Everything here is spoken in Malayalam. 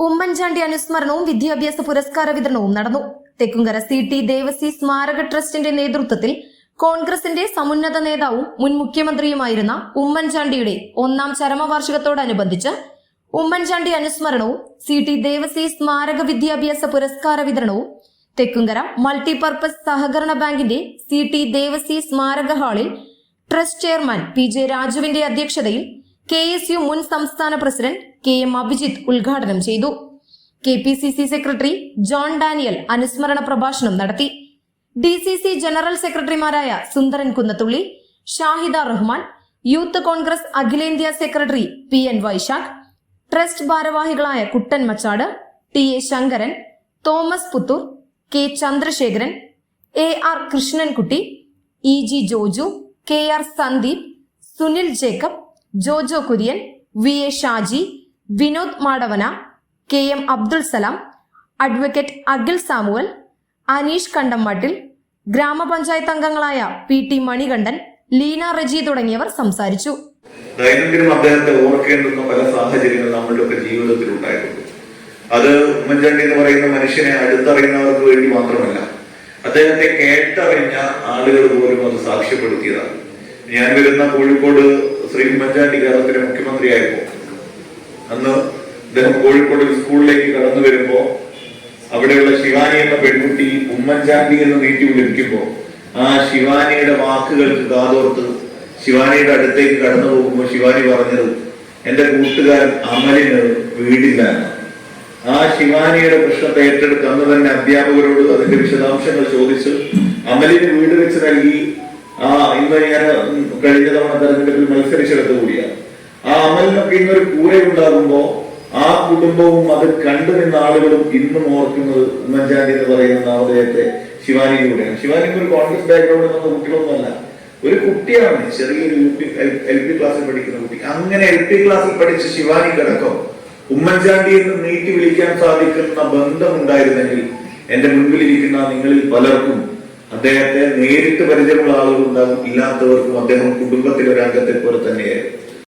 ഉമ്മൻചാണ്ടി അനുസ്മരണവും വിദ്യാഭ്യാസ പുരസ്കാര വിതരണവും നടന്നു. തെക്കുംകര സി ടി ദേവസി സ്മാരക ട്രസ്റ്റിന്റെ നേതൃത്വത്തിൽ കോൺഗ്രസിന്റെ സമുന്നത നേതാവും മുൻ മുഖ്യമന്ത്രിയുമായിരുന്ന ഉമ്മൻചാണ്ടിയുടെ ഒന്നാം ചരമവാർഷികത്തോടനുബന്ധിച്ച് ഉമ്മൻചാണ്ടി അനുസ്മരണവും സി ടി ദേവസി സ്മാരക വിദ്യാഭ്യാസ പുരസ്കാര വിതരണവും തെക്കുംകര മൾട്ടിപർപ്പസ് സഹകരണ ബാങ്കിന്റെ സി ടി ദേവസി സ്മാരക ഹാളിൽ ട്രസ്റ്റ് ചെയർമാൻ പി ജെ രാജുവിന്റെ അധ്യക്ഷതയിൽ കെ എസ് യു മുൻ സംസ്ഥാന പ്രസിഡന്റ് കെ എം അഭിജിത്ത് ഉദ്ഘാടനം ചെയ്തു. K P C C secretary John Daniel അനുസ്മരണ പ്രഭാഷണം നടത്തി. ഡി സി സി ജനറൽ സെക്രട്ടറിമാരായ സുന്ദരൻ കുന്നത്തുള്ളി ഷാഹിദ റഹ്മാൻ യൂത്ത് കോൺഗ്രസ് അഖിലേന്ത്യാ secretary P N Vaishakh trust ഭാരവാഹികളായ Kuttan Machad T A Sankaran Thomas Puthur K Chandrasekharan A R Krishnankutty E G Joju K R Sandeep Sunil Jacob Jojo Kurian V A Shaji Vinod Madavana K M Abdul Salam advocate Akhil Samuel Aneesh Kandammattil ഗ്രാമപഞ്ചായത്ത് അംഗങ്ങളായ പി ടി മണികണ്ഠൻ ലീന റജി തുടങ്ങിയവർ സംസാരിച്ചു. ദൈനംദിനം അദ്ദേഹത്തെ ഓർക്കേണ്ടുന്ന പല സാഹചര്യങ്ങൾ നമ്മളുടെ ഒക്കെ ജീവിതത്തിൽ ഉണ്ടായിട്ടുണ്ട് അത് ഉമ്മൻചാണ്ടി എന്ന് പറയുന്ന മനുഷ്യനെ അടുത്തറിയുന്നവർക്ക് വേണ്ടി മാത്രമല്ല അദ്ദേഹത്തെ കേട്ടറിഞ്ഞ ആളുകൾ പോലും അത് സാക്ഷ്യപ്പെടുത്തിയതാണ്. ഞാൻ വരുന്ന കോഴിക്കോട് ശ്രീ ഉമ്മൻചാണ്ടി കേരളത്തിലെ മുഖ്യമന്ത്രിയായപ്പോ അന്ന് അദ്ദേഹം കോഴിക്കോട് സ്കൂളിലേക്ക് കടന്നു വരുമ്പോ അവിടെയുള്ള ശിവാനി എന്ന പെൺകുട്ടി ഉമ്മൻചാണ്ടി എന്ന് നീട്ടി വിളിക്കുമ്പോ ആ ശിവാനിയുടെ വാക്കുകൾക്ക് കാതോർത്ത് ശിവാനിയുടെ അടുത്തേക്ക് കടന്നു പോകുമ്പോൾ ശിവാനി പറഞ്ഞത് എന്റെ കൂട്ടുകാരൻ അമലിന് വീടില്ല ആ ശിവാനിയുടെ പ്രശ്നത്തെ ഏറ്റെടുത്ത് അന്ന് തന്നെ അധ്യാപകരോട് അതിന്റെ വിശദാംശങ്ങൾ ചോദിച്ച് അമലിന് വീട് വെച്ച് നൽകി. ആ ഇന്ന് ഞാൻ കഴിഞ്ഞ തവണ തെരഞ്ഞെടുപ്പിൽ മത്സരിച്ചെടുത്ത് കൂടിയാണ്. ആ അമലിനൊക്കെ ഇന്നൊരു കൂരയുണ്ടാകുമ്പോ ആ കുടുംബവും അത് കണ്ടു നിന്ന ആളുകളും ഇന്നും ഓർക്കുന്നത് ഉമ്മൻചാണ്ടി എന്ന് പറയുന്ന നാമധേയത്തെ ശിവാനിയിലൂടെയാണ്. ശിവാനിക്ക് ഒരു കോൺഗ്രസ് ബാക്ക്ഗ്രൗണ്ട് എന്ന കുട്ടികളൊന്നുമല്ല. ഒരു കുട്ടിയാണ്. ചെറിയൊരു യു പി എൽ പി ക്ലാസ്സിൽ പഠിക്കുന്ന കുട്ടി. അങ്ങനെ എൽ പി ക്ലാസ്സിൽ പഠിച്ച ശിവാനി കിടക്കും ഉമ്മൻചാണ്ടി എന്ന് നീട്ടി വിളിക്കാൻ സാധിക്കുന്ന ബന്ധമുണ്ടായിരുന്നെങ്കിൽ എന്റെ മുൻപിലിരിക്കുന്ന നിങ്ങളിൽ പലർക്കും അദ്ദേഹത്തെ നേരിട്ട് പരിചയമുള്ള ആളുകൾ ഉണ്ടാകും ഇല്ലാത്തവർക്കും അദ്ദേഹം കുടുംബത്തിലെ ഒരു അംഗത്തെ പോലെ തന്നെയായിരുന്നു.